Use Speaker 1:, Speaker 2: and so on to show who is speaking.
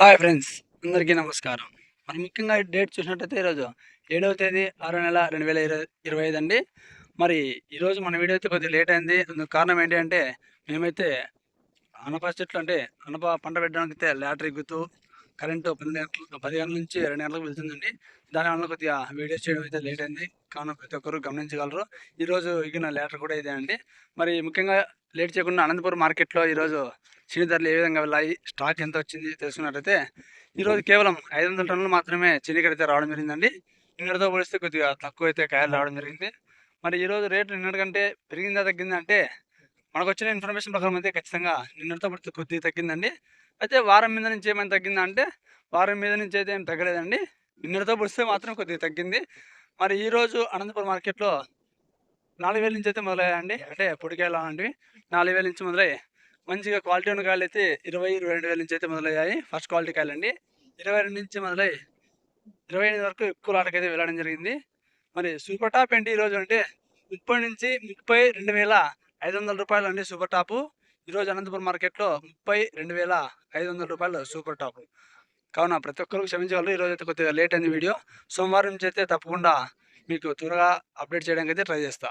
Speaker 1: Hi friends అందరికీ నమస్కారం. మరి ముఖ్యంగా డేట్ చూసినట్టయితే ఈరోజు ఏడవ తేదీ ఆరో నెల రెండు వేల ఇరవై ఇరవై ఐదు అండి మరి ఈరోజు మన వీడియో అయితే కొద్దిగా లేట్ అయింది. అందుకు కారణం ఏంటి అంటే మేమైతే అనప చెట్లు అంటే అనప పంట పెట్టడానికి అయితే లాటరీ ఎగ్గుతూ కరెంటు పది గంటల పది గంటల నుంచి రెండు గంటలకు వెళ్తుందండి. దానివల్ల కొద్దిగా వీడియో చేయడం అయితే లేట్ అయింది. కావున ప్రతి ఒక్కరు గమనించగలరు. ఈరోజు ఎగిన లేటర్ కూడా ఇదే అండి. మరి ముఖ్యంగా లేట్ చేయకుండా అనంతపురం మార్కెట్లో ఈరోజు చీని ధరలు ఏ విధంగా వెళ్ళాయి స్టాక్ ఎంత వచ్చింది తెలుసుకున్నట్లయితే ఈరోజు కేవలం ఐదు వందల టన్నులు మాత్రమే చీనికడ రావడం జరిగిందండి. నిన్నటితో పోలిస్తే కొద్దిగా తక్కువ అయితే కాయలు రావడం జరిగింది. మరి ఈరోజు రేటు నిన్నటికంటే పెరిగిందా తగ్గిందా అంటే మనకు వచ్చిన ఇన్ఫర్మేషన్ ప్రకారం అయితే ఖచ్చితంగా నిన్నటితో పోలిస్తే కొద్దిగా తగ్గిందండి. అయితే వారం మీద నుంచి ఏమైనా తగ్గిందా అంటే వారం మీద నుంచి అయితే ఏం తగ్గలేదండి. నిన్నటితో పోలిస్తే మాత్రం కొద్దిగా తగ్గింది. మరి ఈరోజు అనంతపురం మార్కెట్లో నాలుగు వేల నుంచి అయితే మొదలయ్యాయండి. అంటే పొడికాయలు అలాంటివి నాలుగు వేల నుంచి మొదలై మంచిగా క్వాలిటీ ఉన్న కాయలు అయితే ఇరవై ఇరవై రెండు వేల నుంచి అయితే మొదలయ్యాయి. ఫస్ట్ క్వాలిటీ కాయలు అండి ఇరవై రెండు నుంచి మొదలై ఇరవై ఐదు వరకు ఎక్కువ లాటకి అయితే వెళ్ళడం జరిగింది. మరి సూపర్ టాప్ ఏంటి ఈరోజు అంటే ముప్పై నుంచి ముప్పై రెండు వేల ఐదు వందల రూపాయలు అండి సూపర్ టాపు ఈరోజు అనంతపురం మార్కెట్లో ముప్పై రెండు వేల ఐదు వందల రూపాయలు సూపర్ టాప్ కావున ప్రతి ఒక్కరికి క్షమించగలరు. ఈరోజు అయితే కొద్దిగా లేట్ అయింది వీడియో. సోమవారం నుంచి అయితే తప్పకుండా మీకు త్వరగా అప్డేట్ చేయడానికి అయితే ట్రై చేస్తా.